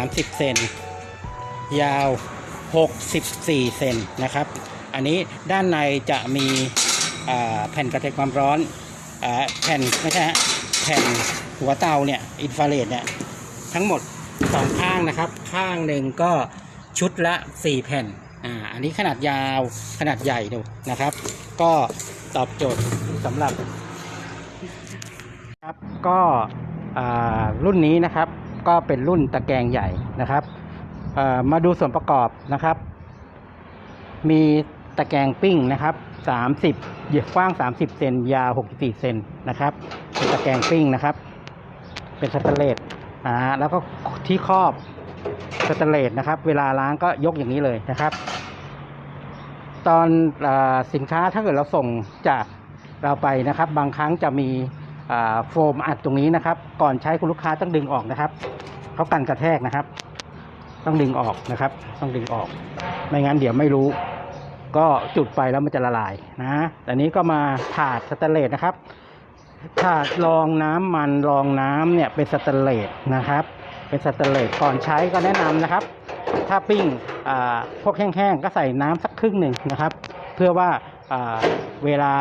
30 เซนยาว 64 เซนนะครับ อันนี้ด้านในจะมีแผ่นกระจายความร้อนอแผ่นไม่ใช่ฮะแผ่นหัวเตาเนี่ยอินฟราเรดเนี่ยทั้งหมดสองข้างนะครับ ข้างหนึ่งก็ชุดละ 4 แผ่นอ่าอันนี้ขนาดยาวขนาดใหญ่ดูนะครับ ก็ตอบโจทย์สำหรับครับก็รุ่นนี้นะครับ ก็เป็นรุ่นตะแกรงใหญ่นะครับมาดูส่วนประกอบนะครับ มีตะแกรงปิ้งนะครับ30เหยียบกว้าง 30 เซนยาว 64 เซนนะครับเป็นตะแกรงปิ้งนะครับ เป็นสแตนเลสอ่าแล้วก็ที่ครอบสแตนเลสนะครับ เวลาล้างก็ยกอย่างนี้เลยนะครับ ตอนอสินค้าถ้าเกิดเราส่งจากเราไปนะครับ บางครั้งจะมี โฟมอัดตรงนี้นะครับ ก่อนใช้คุณลูกค้าต้องดึงออกนะครับเขากันกระแทกนะครับ ต้องดึงออกนะครับ ต้องดึงออก ไม่งั้นเดี๋ยวไม่รู้ ก็จุดไปแล้วมันจะละลายนะแต่นี้ก็มาถาดสแตนเลสนะครับ ถาดรองน้ำมันรองน้ำเนี่ยเป็นสแตนเลสนะครับ เป็นสแตนเลสก่อนใช้ก็แนะนำนะครับ ถ้าปิ้งพวกแห้งๆก็ใส่น้ำสักครึ่งหนึ่งนะครับ เพื่อว่าเวลา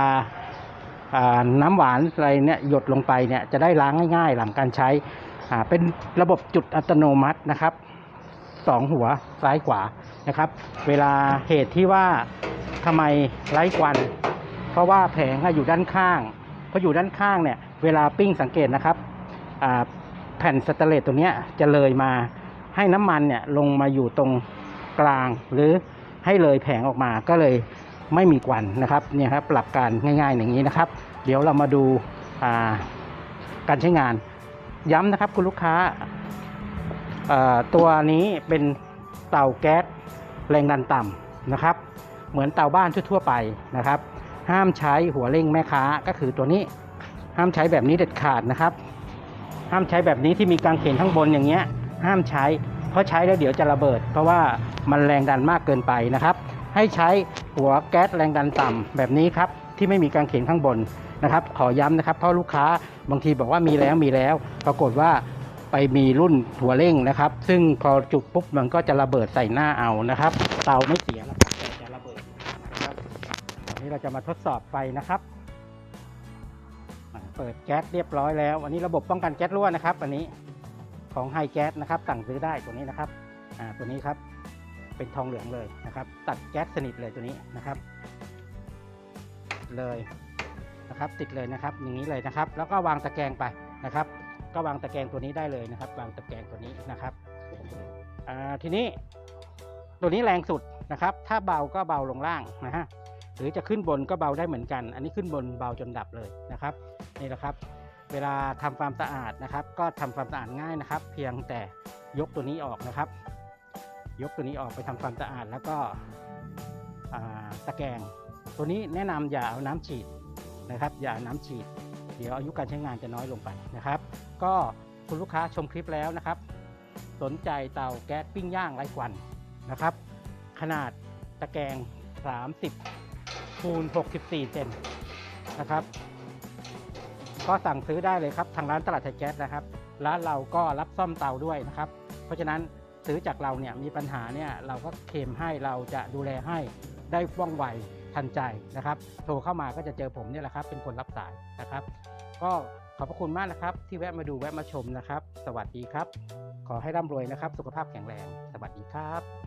น้ำหวานอะไรเนี่ยหยดลงไปเนี่ยจะได้ล้างง่ายๆ หลังการใช้อ่าเป็นระบบจุดอัตโนมัตินะครับสองหัวซ้ายขวานะครับ เวลาเหตุที่ว่าทำไมไร้ควัน เพราะว่าแผงอะอยู่ด้านข้างเพราะอยู่ด้านข้างเนี่ยเวลาปิ้งสังเกตนะครับแผ่นสแตเลสตัวนี้จะเลยมาให้น้ำมันเนี่ยลงมาอยู่ตรงกลางหรือให้เลยแผงออกมาก็เลย ไม่มีควันนะครับเนี่ยครับหลักการง่ายๆอย่างนี้นะครับ เดี๋ยวเรามาดูาการใช้งานย้ำนะครับคุณลูกค้าตัวนี้เป็นเตาแก๊สแรงดันต่ำนะครับ เหมือนเตาบ้านทั่วๆไปนะครับ ห้ามใช้หัวเร่งแม่ค้าก็คือตัวนี้ห้ามใช้แบบนี้เด็ดขาดนะครับ ห้ามใช้แบบนี้ที่มีกางเขนข้างบนอย่างเงี้ย ห้ามใช้เพราะใช้แล้วเดี๋ยวจะระเบิด เพราะว่ามันแรงดันมากเกินไปนะครับ ให้ใช้ หัวแก๊สแรงดันต่ำแบบนี้ครับที่ไม่มีกางเขนข้างบนนะครับขอย้ำนะครับเพราะลูกค้าบางทีบอกว่ามีแล้วมีแล้ว ปรากฏว่าไปมีรุ่นหัวเร่งนะครับ ซึ่งพอจุดปุ๊บมันก็จะระเบิดใส่หน้าเอานะครับ เตาไม่เสียนะครับแต่จะระเบิดนะครับอันนี้เราจะมาทดสอบไฟนะครับ เปิดแก๊สเรียบร้อยแล้ว อันนี้ระบบป้องกันแก๊สรั่วนะครับ อันนี้ของไฮแก๊สนะครับสั่งซื้อได้ตัวนี้นะครับอ่าตัวนี้ครับ เป็นทองเหลืองเลยนะครับ ตัดแก๊สสนิทเลยตัวนี้นะครับ เลยนะครับ ติดเลยนะครับ อย่างนี้เลยนะครับ แล้วก็วางตะแกรงไปนะครับ ก็วางตะแกรงตัวนี้ได้เลยนะครับ วางตะแกรงตัวนี้นะครับทีนี้ตัวนี้แรงสุดนะครับ ถ้าเบาก็เบาลงล่างนะฮะหรือจะขึ้นบนก็เบาได้เหมือนกัน อันนี้ขึ้นบนเบาจนดับเลยนะครับนี่แหละครับ เวลาทำความสะอาดนะครับ ก็ทำความสะอาดง่ายนะครับ เพียงแต่ยกตัวนี้ออกนะครับ ยกตัวนี้ออกไปทำความสะอาดแล้วก็ตะแกรงตัวนี้แนะนำอย่าเอาน้ำฉีดนะครับ อย่าน้ำฉีด เดี๋ยวอายุการใช้งานจะน้อยลงไปนะครับ ก็คุณลูกค้าชมคลิปแล้วนะครับ สนใจเตาแก๊สปิ้งย่างไร้ควันนะครับ ขนาดตะแกรง 30คูณ64 เซนนะครับ ก็สั่งซื้อได้เลยครับ ทางร้านตลาดไทยแก๊สนะครับ ร้านเราก็รับซ่อมเตาด้วยนะครับ เพราะฉะนั้น ซื้อจากเราเนี่ยมีปัญหาเนี่ยเราก็เคมให้เราจะดูแลให้ได้ว่องไวทันใจนะครับ โทรเข้ามาก็จะเจอผมเนี่ยแหละครับ เป็นคนรับสายนะครับ ก็ขอบพระคุณมากนะครับ ที่แวะมาดูแวะมาชมนะครับ สวัสดีครับ ขอให้ร่ำรวยนะครับ สุขภาพแข็งแรง สวัสดีครับ